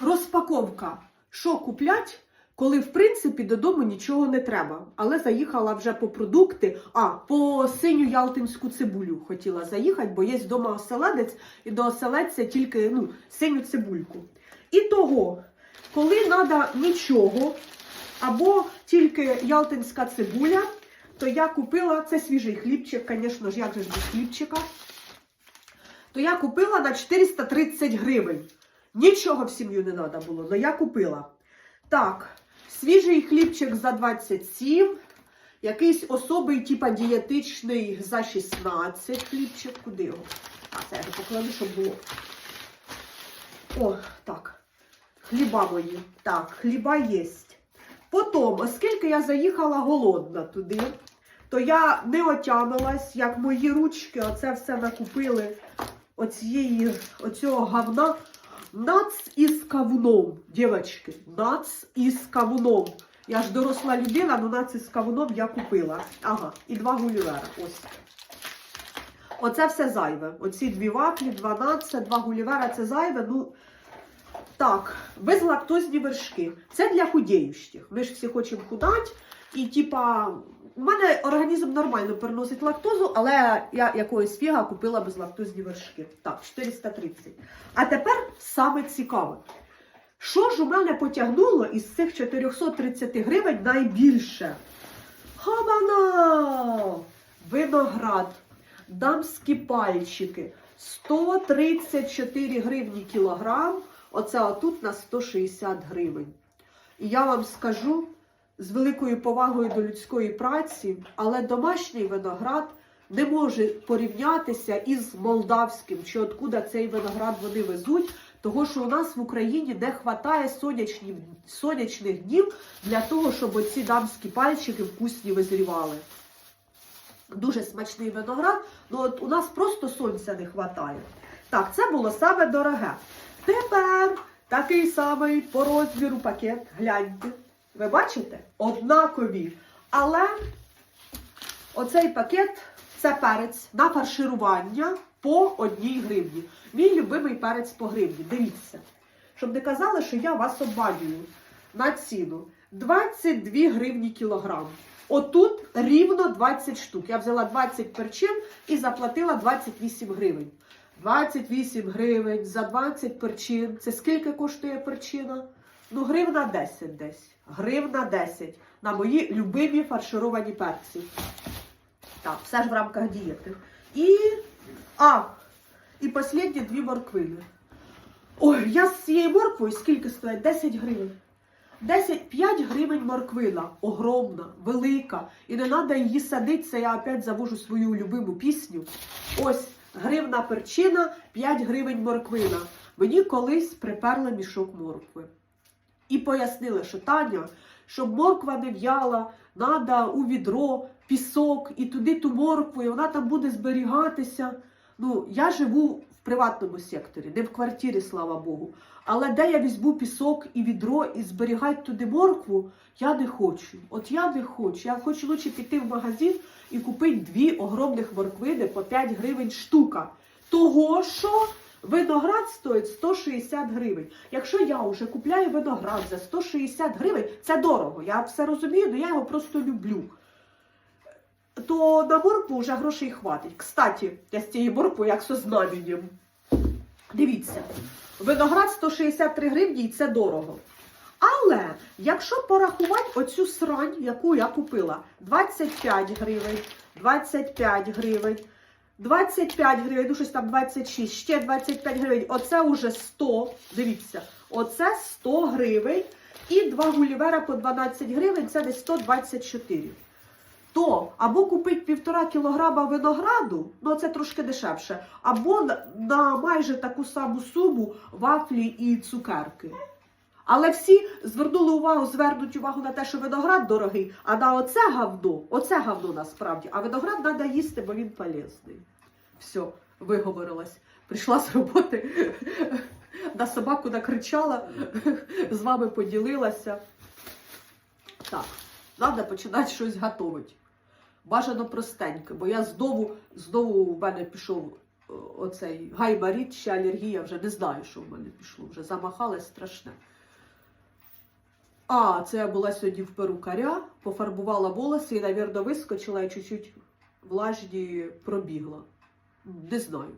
розпаковка. Що куплять, коли в принципі додому нічого не треба. Але заїхала вже по продукти. А, по синю ялтинську цибулю хотіла заїхати, бо є вдома оселедець, і до оселедця тільки ну, синю цибульку. І того, коли треба нічого, або тільки ялтинська цибуля, то я купила це свіжий хлібчик, звісно ж, як же ж без хлібчика. То я купила на 430 гривень. Нічого в сім'ю не треба було, але я купила. Так, свіжий хлібчик за 27, якийсь особий, типа дієтичний за 16 хлібчик. Куди його? А, це я покладу, щоб було. О, так. Хліба мої. Так, хліба є. Потім, оскільки я заїхала голодна туди, то я не отямилась, як мої ручки оце все накупили оцієї, оцього говна. Нац із кавуном, дівчатки, нац із кавуном. Я ж доросла людина, але нац із кавуном я купила. Ага, і два гулівера. Ось. Оце все зайве. Оці дві вафлі, 12, два гулівера це зайве. Ну, так, безлактозні вершки. Це для худіючих. Ми ж всі хочемо худати. І, типа, у мене організм нормально переносить лактозу, але я якоїсь фіга купила безлактозні вершки. Так, 430. А тепер саме цікаве. Що ж у мене потягнуло із цих 430 гривень найбільше? Хабана! Виноград, дамські пальчики, 134 гривні кілограм. Оце отут на 160 гривень. І я вам скажу з великою повагою до людської праці, але домашній виноград не може порівнятися із молдавським, чи откуда цей виноград вони везуть, того що у нас в Україні не вистачає сонячних днів для того, щоб оці дамські пальчики вкусні визрівали. Дуже смачний виноград, ну от у нас просто сонця не вистачає. Так, це було саме дороге. Тепер такий самий по розміру пакет. Гляньте. Ви бачите? Однакові. Але оцей пакет це перець на фарширування по одній гривні. Мій любимий перець по гривні. Дивіться. Щоб не казали, що я вас обманюю на ціну. 22 гривні кілограм. Отут рівно 20 штук. Я взяла 20 перчин і заплатила 28 гривень. 28 гривень за 20 перчин. Це скільки коштує перчина? Ну, гривна 10 десь. Гривна 10 на мої любимі фаршировані перці. Так, все ж в рамках дієти. І. А! І останні дві морквини. Ой, я з цією морквою скільки стоїть? 10 гривень. 10-5 гривень морквина. Огромна, велика. І не треба її садити, це я опять завожу свою любиму пісню. Ось гривна перчина, 5 гривень морквина. Мені колись приперли мішок моркви. І пояснили, що Таня, щоб морква не в'яла, треба у відро, пісок і туди ту моркву, і вона там буде зберігатися. Ну, я живу в приватному секторі, не в квартирі, слава Богу. Але де я візьму пісок і відро і зберігати туди моркву, я не хочу. От я не хочу. Я хочу лучше піти в магазин і купити дві огромних морквини по 5 гривень штука. Того що виноград стоїть 160 гривень. Якщо я вже купляю виноград за 160 гривень, це дорого. Я все розумію, але я його просто люблю. То на моркву вже грошей хватить. Кстати, я з цією морквою як со знаменем. Дивіться, виноград 163 гривні і це дорого. Але якщо порахувати оцю срань, яку я купила, 25 гривень, 25 гривень, 25 гривень, ну щось там 26, ще 25 гривень, оце уже 100, дивіться, оце 100 гривень. І два гулівера по 12 гривень, це десь 124 то або купити півтора кілограма винограду, ну це трошки дешевше, або на, на майже таку саму суму вафлі і цукерки. Але всі звернули увагу, звернуть увагу на те, що виноград дорогий, а на оце говно, оце говно насправді, а виноград треба їсти, бо він полезний. Все, виговорилась. Прийшла з роботи, на собаку накричала, з вами поділилася. Так, треба починати щось готувати. Бажано простеньке, бо я знову, знову в мене пішов оцей гайбарит, ще алергія, вже не знаю, що в мене пішло, вже замахалась страшне. А, це я була сьогодні в перукаря, пофарбувала волоси і, навірно, вискочила і чуть-чуть влажді пробігла. Не знаю.